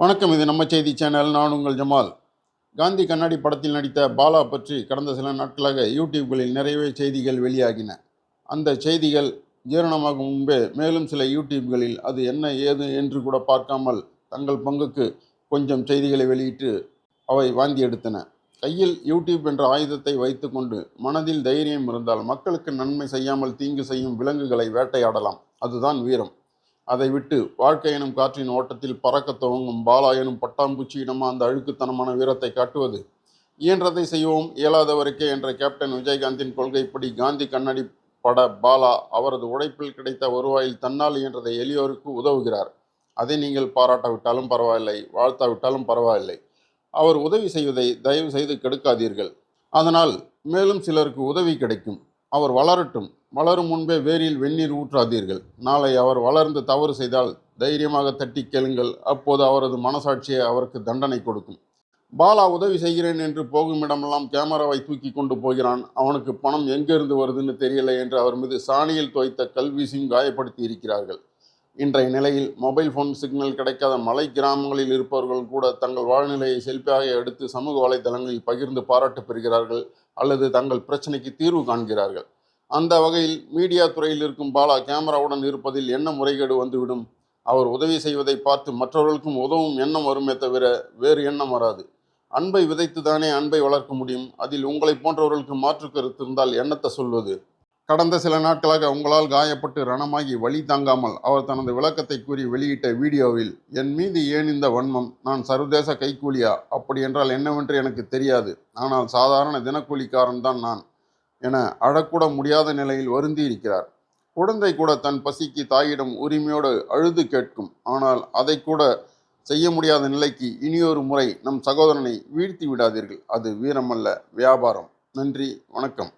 வணக்கம் இது நம்ம செய்தி சேனல். நான் உங்கள் ஜமால். காந்தி கண்ணாடி படத்தில் நடித்த பாலா பற்றி கடந்த சில நாட்களாக யூடியூப்களில் நிறையவே செய்திகள் வெளியாகின. அந்த செய்திகள் ஜீரணமாகும் முன்பே மேலும் சில யூடியூப்களில் அது என்ன ஏது என்று கூட பார்க்காமல் தங்கள் பங்குக்கு கொஞ்சம் செய்திகளை வெளியிட்டு அவை வாந்தி எடுத்தன. கையில் யூடியூப் என்ற ஆயுதத்தை வைத்துக்கொண்டு மனதில் தைரியம் இருந்தால் மக்களுக்கு நன்மை செய்யாமல் தீங்கு செய்யும் விலங்குகளை வேட்டையாடலாம். அதுதான் வீரம். அதை விட்டு வாழ்க்கை எனும் காற்றின் ஓட்டத்தில் பறக்க துவங்கும் பாலா எனும் பட்டாம்பூச்சியிடமா அந்த அழுக்குத்தனமான வீரத்தை காட்டுவது? இயன்றதை செய்வோம் இயலாதவருக்கே என்ற கேப்டன் விஜயகாந்தின் கொள்கைப்படி காந்தி கண்ணாடி பட பாலா அவரது உழைப்பில் கிடைத்த வருவாயில் தன்னால் இயன்றதை எளியோருக்கு உதவுகிறார். அதை நீங்கள் பாராட்டாவிட்டாலும் பரவாயில்லை வாழ்த்தாவிட்டாலும் பரவாயில்லை. அவர் உதவி செய்வதை தயவு செய்து கெடுக்காதீர்கள். அதனால் மேலும் சிலருக்கு உதவி கிடைக்கும். அவர் வளரட்டும். வளரும் முன்பே வேரில் வெந்நீர் ஊற்றாதீர்கள். நாளை அவர் வளர்ந்து தவறு செய்தால் தைரியமாக தட்டி கேளுங்கள். அப்போது அவரது மனசாட்சியை அவருக்கு தண்டனை கொடுக்கும். பாலா உதவி செய்கிறேன் என்று போகும் இடமெல்லாம் கேமராவை தூக்கி கொண்டு போகிறான். அவனுக்கு பணம் எங்கிருந்து வருதுன்னு தெரியல என்று அவர் மீது சாணியில் தோய்த்த கல்வீசியும் காயப்படுத்தி இருக்கிறார்கள். இன்றைய நிலையில் மொபைல் ஃபோன் சிக்னல் கிடைக்காத மலை கிராமங்களில் இருப்பவர்கள் கூட தங்கள் வாழ்நிலையை செல்ஃபியாக எடுத்து சமூக வலைதளங்களில் பகிர்ந்து பாராட்டு பெறுகிறார்கள் அல்லது தங்கள் பிரச்சனைக்கு தீர்வு காண்கிறார்கள். அந்த வகையில் மீடியா துறையில் இருக்கும் பாலா கேமராவுடன் இருப்பதில் என்ன முறைகேடு வந்துவிடும்? அவர் உதவி செய்வதை பார்த்து மற்றவர்களுக்கும் உதவும் எண்ணம் வருமே தவிர வேறு எண்ணம் வராது. அன்பை விதைத்து தானே அன்பை வளர்க்க முடியும்? அதில் உங்களை போன்றவர்களுக்கு மாற்று கருத்து இருந்தால் எண்ணத்தை சொல்வது? கடந்த சில நாட்களாக உங்களால் காயப்பட்டு ரணமாகி வழி தாங்காமல் அவர் தனது விளக்கத்தை கூறி வெளியிட்ட வீடியோவில் என் மீது ஏன் இந்த வன்மம்? நான் சர்வதேச கைக்கூலியா? அப்படி என்றால் என்னவென்று எனக்கு தெரியாது. ஆனால் சாதாரண தினக்கூலிக்காரன் தான் நான் என அழக்கூட முடியாத நிலையில் வருந்தி இருக்கிறார். குழந்தை கூட தன் பசிக்கு தாயிடம் உரிமையோடு அழுது கேட்கும். ஆனால் அதை கூட செய்ய முடியாத நிலைக்கு இனியொரு முறை நம் சகோதரனை வீழ்த்தி விடாதீர்கள். அது வீரமல்ல வியாபாரம். நன்றி வணக்கம்.